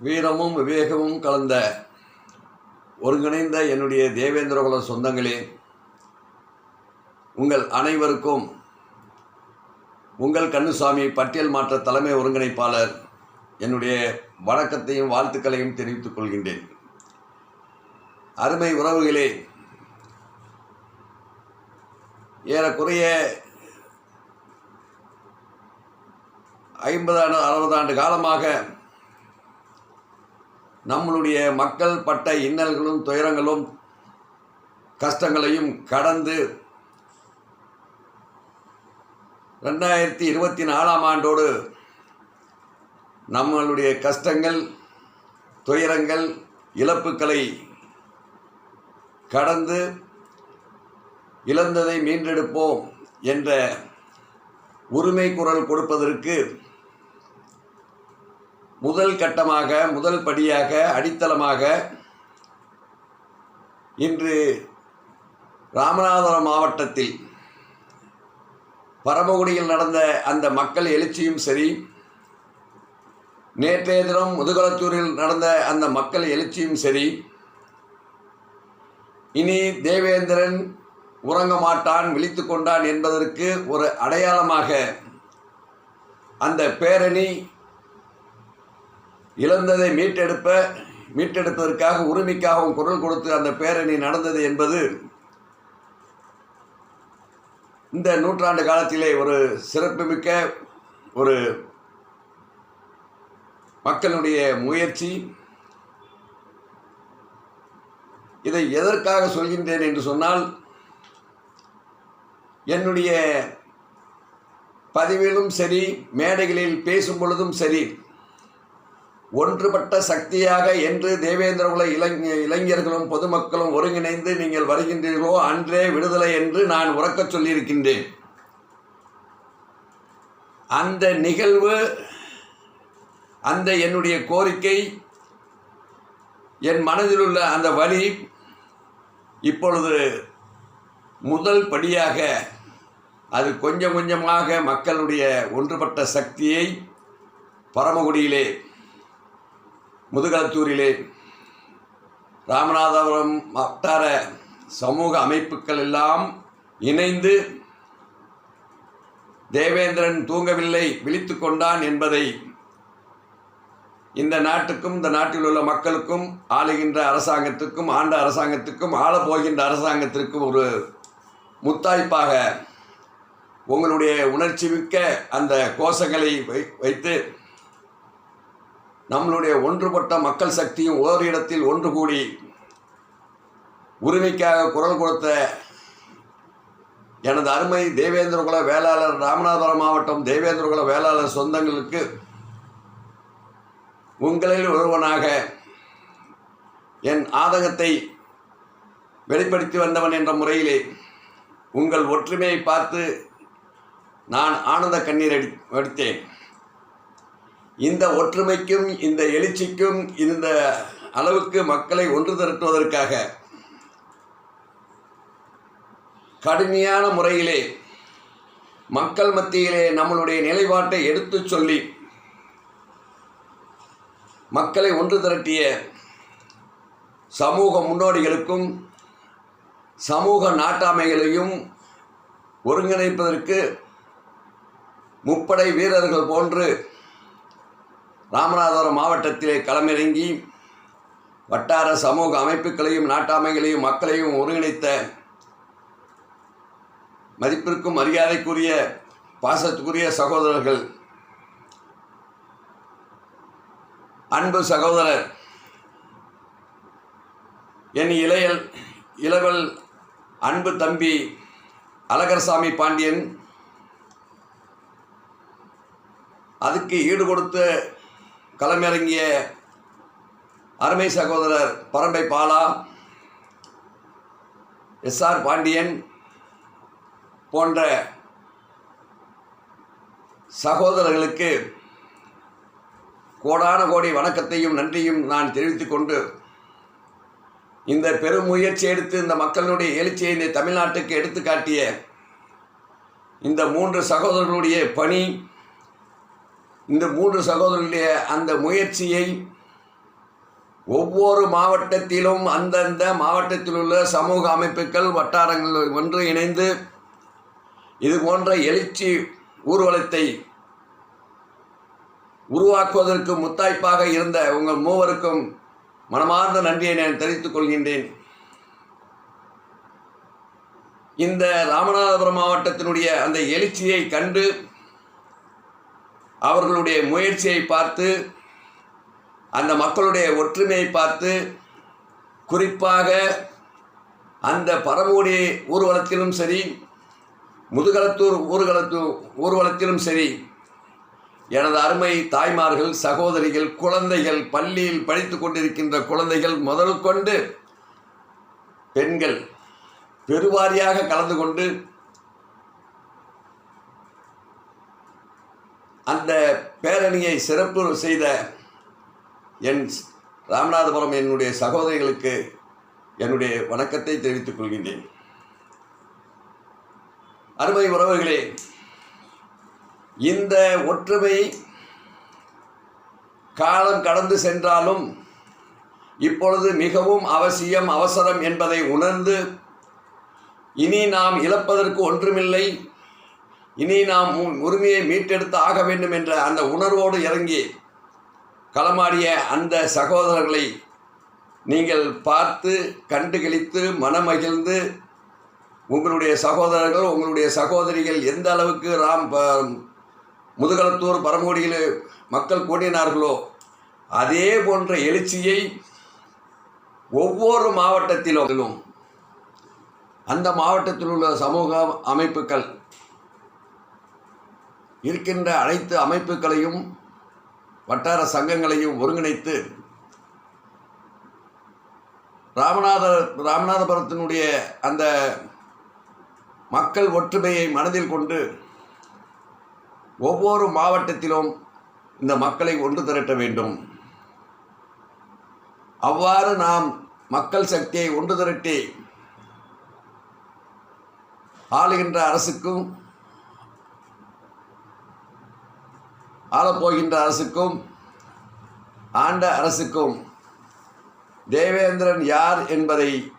வீரமும் விவேகமும் கலந்த ஒருங்கிணைந்த என்னுடைய தேவேந்திரகுல சொந்தங்களே உங்கள் அனைவருக்கும் உங்கள் கண்ணுசாமி பட்டியல் மாற்ற தலைமை ஒருங்கிணைப்பாளர் என்னுடைய வணக்கத்தையும் வாழ்த்துக்களையும் தெரிவித்துக் கொள்கின்றேன். அருமை உறவுகளே ஏறக்குறைய ஐம்பது ஆண்டு அறுபது ஆண்டு காலமாக நம்மளுடைய மக்கள் பட்ட இன்னல்களும் துயரங்களும் கஷ்டங்களையும் கடந்து ரெண்டாயிரத்தி இருபத்தி நாலாம் ஆண்டோடு நம்மளுடைய கஷ்டங்கள் துயரங்கள் இழப்புக்களை கடந்து இழந்ததை மீண்டெடுப்போம் என்ற உரிமை குரல் கொடுப்பதற்கு முதல் கட்டமாக முதல் படியாக அடித்தளமாக இன்று ராமநாதபுரம் மாவட்டத்தில் பரமக்குடியில் நடந்த அந்த மக்கள் எழுச்சியும் சரி நேற்றைய தினம் முதுகலத்தூரில் நடந்த அந்த மக்கள் எழுச்சியும் சரி இனி தேவேந்திரன் உறங்க மாட்டான் விழித்து கொண்டான் என்பதற்கு ஒரு அடையாளமாக அந்த பேரணி இழந்ததை மீட்டெடுப்ப மீட்டெடுப்பதற்காக உரிமைக்காகவும் குரல் கொடுத்து அந்த பேரணி நடந்தது என்பது இந்த நூற்றாண்டு காலத்திலே ஒரு சிறப்புமிக்க ஒரு மக்களுடைய முயற்சி. இதை எதற்காக சொல்கின்றேன் என்று சொன்னால் என்னுடைய பதிவிலும் சரி மேடைகளில் பேசும் பொழுதும் சரி ஒன்றுபட்ட சக்தியாக என்று தேவேந்திர தேவேந்திரகுல இளைஞ இளைஞர்களும் பொதுமக்களும் ஒருங்கிணைந்து நீங்கள் வருகின்றீர்களோ அன்றே விடுதலை என்று நான் உறக்கச் சொல்லியிருக்கின்றேன். அந்த நிகழ்வு அந்த என்னுடைய கோரிக்கை என் மனதில் உள்ள அந்த வழி இப்பொழுது முதல் படியாக அது கொஞ்சம் கொஞ்சமாக மக்களுடைய ஒன்றுபட்ட சக்தியை பரமகுடியிலே முதுகலத்தூரிலே ராமநாதபுரம் வட்டார சமூக அமைப்புகள் எல்லாம் இணைந்து தேவேந்திரன் தூங்கவில்லை விழித்து கொண்டான் என்பதை இந்த நாட்டுக்கும் இந்த நாட்டில் உள்ள மக்களுக்கும் ஆளுகின்ற அரசாங்கத்துக்கும் ஆண்ட அரசாங்கத்துக்கும் ஆளப்போகின்ற அரசாங்கத்திற்கும் ஒரு முத்தாய்ப்பாக உங்களுடைய உணர்ச்சி மிக்க அந்த கோஷங்களை வை வைத்து நம்மளுடைய ஒன்றுபட்ட மக்கள் சக்தியும் ஓரிடத்தில் ஒன்று கூடி உரிமைக்காக குரல் கொடுத்த எனது அருமை தேவேந்திரகுல வேளாளர் ராமநாதபுரம் மாவட்டம் தேவேந்திரகுல வேளாளர் சொந்தங்களுக்கு உங்களில் ஒருவனாக என் ஆதங்கத்தை வெளிப்படுத்தி வந்தவன் என்ற முறையிலே உங்கள் ஒற்றுமையை பார்த்து நான் ஆனந்த கண்ணீர் அடி வடித்தேன் இந்த ஒற்றுமைக்கும் இந்த எழுச்சிக்கும் இந்த அளவுக்கு மக்களை ஒன்று திரட்டுவதற்காக கடுமையான முறையிலே மக்கள் மத்தியிலே நம்மளுடைய நிலைப்பாட்டை எடுத்துச் சொல்லி மக்களை ஒன்று திரட்டிய சமூக முன்னோடிகளுக்கும் சமூக நாட்டாமைகளையும் ஒருங்கிணைப்பதற்கு முப்படை வீரர்கள் போன்று ராமநாதபுரம் மாவட்டத்திலே களமிறங்கி வட்டார சமூக அமைப்புகளையும் நாட்டாமைகளையும் மக்களையும் ஒருங்கிணைத்த மதிப்பிற்கும் மரியாதைக்குரிய பாசத்துக்குரிய சகோதரர்கள் அன்பு சகோதரர் என் இளையல் இளவல் அன்பு தம்பி அழகர்சாமி பாண்டியன் அதுக்கு ஈடு கொடுத்து களமிறங்கிய அருமை சகோதரர் பரம்பை பாலா எஸ்ஆர் பாண்டியன் போன்ற சகோதரர்களுக்கு கோடான கோடி வணக்கத்தையும் நன்றியும் நான் தெரிவித்துக் கொண்டு இந்த பெரும் முயற்சி எடுத்து இந்த மக்களுடைய எழுச்சியை இந்த தமிழ்நாட்டுக்கு எடுத்து காட்டிய இந்த மூன்று சகோதரர்களுடைய பணி இந்த மூன்று சகோதரர்களுடைய அந்த முயற்சியை ஒவ்வொரு மாவட்டத்திலும் அந்தந்த மாவட்டத்தில் உள்ள சமூக அமைப்புகள் வட்டாரங்கள் ஒன்று இணைந்து இது போன்ற எழுச்சி ஊர்வலத்தை உருவாக்குவதற்கு முத்தாய்ப்பாக இருந்த உங்கள் மூவருக்கும் மனமார்ந்த நன்றியை நான் தெரிவித்துக் கொள்கின்றேன். இந்த ராமநாதபுரம் மாவட்டத்தினுடைய அந்த எழுச்சியை கண்டு அவர்களுடைய முயற்சியை பார்த்து அந்த மக்களுடைய ஒற்றுமையை பார்த்து குறிப்பாக அந்த பரமோடி ஊர்வலத்திலும் சரி முதுகலத்தூர் ஊர்வலத்து ஊர்வலத்திலும் சரி எனது அருமை தாய்மார்கள் சகோதரிகள் குழந்தைகள் பள்ளியில் படித்து கொண்டிருக்கின்ற குழந்தைகள் முதல் கொண்டு பெண்கள் பெருவாரியாக கலந்து கொண்டு அந்த பேரணியை சிறப்பு செய்த என் ராமநாதபுரம் என்னுடைய சகோதரிகளுக்கு என்னுடைய வணக்கத்தை தெரிவித்துக் கொள்கின்றேன். அருமை உறவுகளே இந்த ஒற்றுமை காலம் கடந்து சென்றாலும் இப்பொழுது மிகவும் அவசியம் அவசரம் என்பதை உணர்ந்து இனி நாம் இழப்பதற்கு ஒன்றுமில்லை. இனி நாம் உன் உரிமையை மீட்டெடுத்து ஆக வேண்டும் என்ற அந்த உணர்வோடு இறங்கி களமாடிய அந்த சகோதரர்களை நீங்கள் பார்த்து கண்டுகளித்து மனமகிழ்ந்து உங்களுடைய சகோதரர்கள் உங்களுடைய சகோதரிகள் எந்த அளவுக்கு ராம் ப- முதுகலத்தூர் பரமோடியில் மக்கள் கூடினார்களோ அதே போன்ற எழுச்சியை ஒவ்வொரு மாவட்டத்திலும் அந்த மாவட்டத்தில் உள்ள சமூக அமைப்புகள் இருக்கின்ற அனைத்து அமைப்புகளையும் வட்டார சங்கங்களையும் ஒருங்கிணைத்து ராமநாத ராமநாதபுரத்தினுடைய அந்த மக்கள் ஒற்றுமையை மனதில் கொண்டு ஒவ்வொரு மாவட்டத்திலும் இந்த மக்களை ஒன்று திரட்ட வேண்டும். அவ்வாறு நாம் மக்கள் சக்தியை ஒன்று திரட்டி ஆளுகின்ற அரசுக்கும் ஆளப்போகின்ற அரசுக்கும் ஆண்ட அரசுக்கும் தேவேந்திரன் யார் என்பதை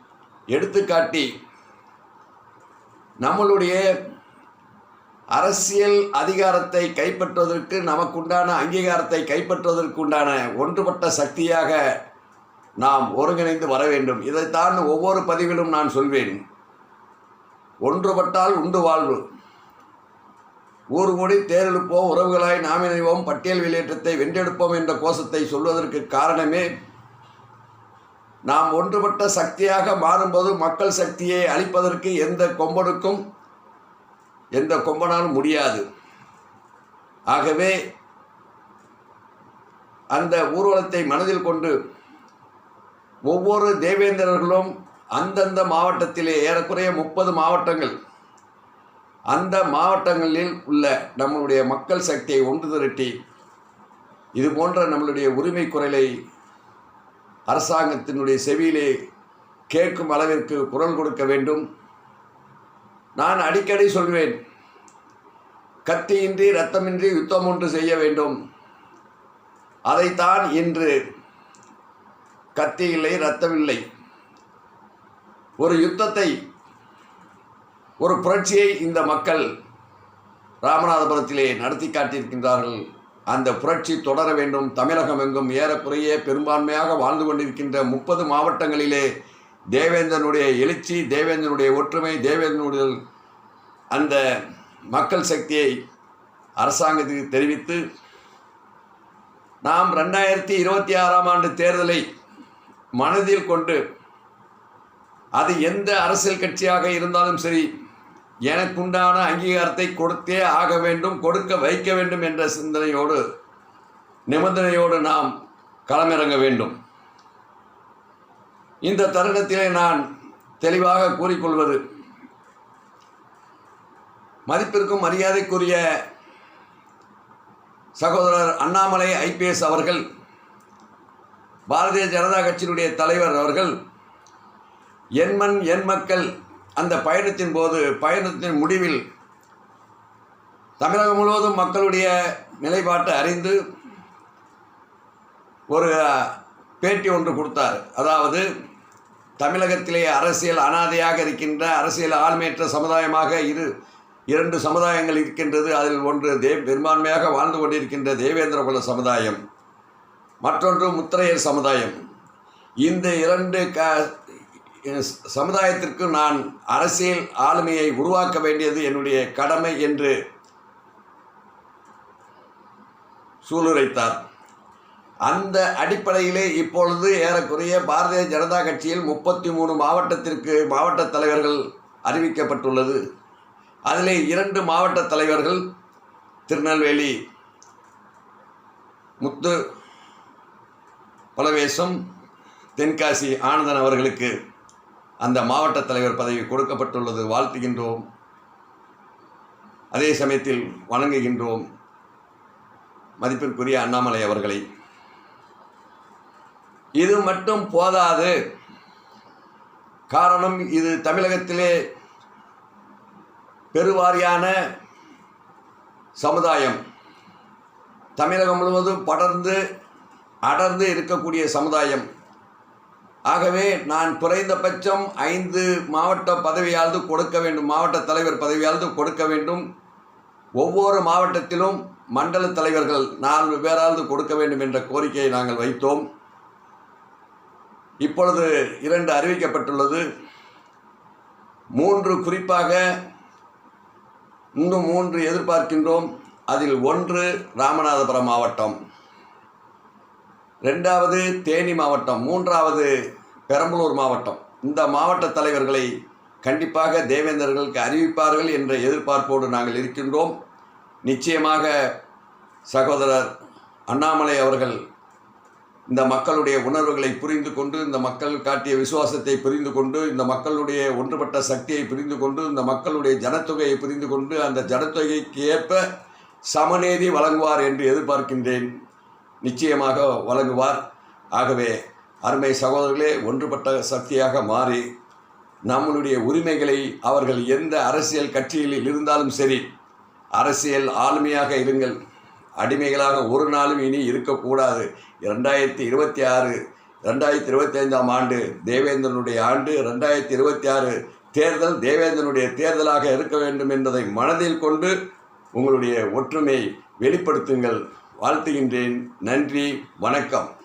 எடுத்துக்காட்டி நம்மளுடைய அரசியல் அதிகாரத்தை கைப்பற்றுவதற்கு நமக்குண்டான அங்கீகாரத்தை கைப்பற்றுவதற்குண்டான ஒன்றுபட்ட சக்தியாக நாம் ஒருங்கிணைந்து வர வேண்டும். இதைத்தான் ஒவ்வொரு பதிவிலும் நான் சொல்வேன். ஒன்றுபட்டால் உண்டு வாழ்வு. ஊர் கூடி தேரெழுப்போம் உறவுகளாய் நாமினைவோம் பட்டியல் வெளியேற்றத்தை வென்றெடுப்போம் என்ற கோஷத்தை சொல்வதற்கு காரணமே நாம் ஒன்றுபட்ட சக்தியாக மாறும்போது மக்கள் சக்தியை அளிப்பதற்கு எந்த கொம்பனுக்கும் எந்த கொம்பனாலும் முடியாது. ஆகவே அந்த ஊர்வலத்தை மனதில் கொண்டு ஒவ்வொரு தேவேந்திரர்களும் அந்தந்த மாவட்டத்திலே ஏறக்குறைய முப்பது மாவட்டங்கள் அந்த மாவட்டங்களில் உள்ள நம்மளுடைய மக்கள் சக்தியை ஒன்று திரட்டி இது போன்ற நம்மளுடைய உரிமை குரலை அரசாங்கத்தினுடைய செவியிலே கேட்கும் அளவிற்கு குரல் கொடுக்க வேண்டும். நான் அடிக்கடி சொல்வேன் கத்தியின்றி இரத்தமின்றி யுத்தம் ஒன்று செய்ய வேண்டும். அதைத்தான் இன்று கத்தி இல்லை ரத்தமில்லை ஒரு யுத்தத்தை ஒரு புரட்சியை இந்த மக்கள் ராமநாதபுரத்திலே நடத்தி காட்டியிருக்கின்றார்கள். அந்த புரட்சி தொடர வேண்டும். தமிழகம் எங்கும் ஏறக்குறைய பெரும்பான்மையாக வாழ்ந்து கொண்டிருக்கின்ற முப்பது மாவட்டங்களிலே தேவேந்திரனுடைய எழுச்சி தேவேந்திரனுடைய ஒற்றுமை தேவேந்திரனுடைய அந்த மக்கள் சக்தியை அரசாங்கத்துக்கு தெரிவித்து நாம் ரெண்டாயிரத்தி இருபத்தி ஆறாம் ஆண்டு தேர்தலை மனதில் கொண்டு அது எந்த அரசியல் கட்சியாக இருந்தாலும் சரி எனக்குண்டான அங்கீகாரத்தை கொடுத்தே ஆக வேண்டும் கொடுக்க வைக்க வேண்டும் என்ற சிந்தனையோடு நிபந்தனையோடு நாம் களமிறங்க வேண்டும். இந்த தருணத்திலே நான் தெளிவாக கூறிக்கொள்வது மதிப்பிற்கும் மரியாதைக்குரிய சகோதரர் அண்ணாமலை ஐபிஎஸ் அவர்கள் பாரதிய ஜனதா கட்சியினுடைய தலைவர் அவர்கள் எண்மண் எண் மக்கள் அந்த பயணத்தின் போது பயணத்தின் முடிவில் தமிழகம் முழுவதும் மக்களுடைய நிலைப்பாட்டை அறிந்து ஒரு பேட்டி ஒன்று கொடுத்தார். அதாவது தமிழகத்திலே அரசியல் அனாதையாக இருக்கின்ற அரசியல் ஆழ்மையற்ற சமுதாயமாக இரு இரண்டு சமுதாயங்கள் இருக்கின்றது. அதில் ஒன்று தே பெரும்பான்மையாக வாழ்ந்து கொண்டிருக்கின்ற தேவேந்திர குல சமுதாயம். மற்றொன்று முத்திரையர் சமுதாயம். இந்த இரண்டு க சமுதாயத்திற்கு நான் அரசியல் ஆளுமையை உருவாக்க வேண்டியது என்னுடைய கடமை என்று சூளுரைத்தார். அந்த அடிப்படையிலே இப்பொழுது ஏறக்குறைய பாரதிய ஜனதா கட்சியில் முப்பத்தி மூணு மாவட்டத்திற்கு மாவட்ட தலைவர்கள் அறிவிக்கப்பட்டுள்ளது. அதிலே இரண்டு மாவட்ட தலைவர்கள் திருநெல்வேலி முத்து பலவேசம் தென்காசி ஆனந்தன் அவர்களுக்கு அந்த மாவட்ட தலைவர் பதவி கொடுக்கப்பட்டுள்ளது வாழ்த்துகின்றோம். அதே சமயத்தில் வணங்குகின்றோம் மதிப்பிற்குரிய அண்ணாமலை அவர்களை. இது மட்டும் போதாது. காரணம் இது தமிழகத்திலே பெருவாரியான சமுதாயம். தமிழகம் முழுவதும் படர்ந்து அடர்ந்து இருக்கக்கூடிய சமுதாயம். ஆகவே நான் குறைந்தபட்சம் ஐந்து மாவட்ட பதவியாவது கொடுக்க வேண்டும் மாவட்ட தலைவர் பதவியாவது கொடுக்க வேண்டும். ஒவ்வொரு மாவட்டத்திலும் மண்டல தலைவர்கள் நான்கு பேராவது கொடுக்க வேண்டும் என்ற கோரிக்கையை நாங்கள் வைத்தோம். இப்பொழுது இரண்டு அறிவிக்கப்பட்டுள்ளது. மூன்று குறிப்பாக இன்னும் மூன்று எதிர்பார்க்கின்றோம். அதில் ஒன்று ராமநாதபுரம் மாவட்டம். ரெண்டாவது தேனி மாவட்டம். மூன்றாவது பெரம்பலூர் மாவட்டம். இந்த மாவட்ட தலைவர்களை கண்டிப்பாக தேவேந்தர்களுக்கு அறிவிப்பார்கள் என்ற எதிர்பார்ப்போடு நாங்கள் இருக்கின்றோம். நிச்சயமாக சகோதரர் அண்ணாமலை அவர்கள் இந்த மக்களுடைய உணர்வுகளை புரிந்து கொண்டு இந்த மக்கள் காட்டிய விசுவாசத்தை புரிந்து கொண்டு இந்த மக்களுடைய ஒன்றுபட்ட சக்தியை புரிந்து கொண்டு இந்த மக்களுடைய ஜனத்தொகையை புரிந்து கொண்டு அந்த ஜனத்தொகைக்கு ஏற்ப சமநீதி வழங்குவார் என்று எதிர்பார்க்கின்றேன். நிச்சயமாக வழங்குவார். ஆகவே அருமை சகோதரர்களே ஒன்றுபட்ட சக்தியாக மாறி நம்மளுடைய உரிமைகளை அவர்கள் எந்த அரசியல் கட்சியில் இருந்தாலும் சரி அரசியல் ஆளுமையாக இருங்கள். அடிமைகளாக ஒரு நாளும் இனி இருக்கக்கூடாது. ரெண்டாயிரத்தி இருபத்தி ஆறு ரெண்டாயிரத்தி இருபத்தி ஐந்தாம் ஆண்டு தேவேந்திரனுடைய ஆண்டு ரெண்டாயிரத்தி இருபத்தி ஆறு தேர்தல் தேவேந்திரனுடைய தேர்தலாக இருக்க வேண்டும் என்பதை மனதில் கொண்டு உங்களுடைய ஒற்றுமை வெளிப்படுத்துங்கள். வாழ்த்துகின்றேன். நன்றி வணக்கம்.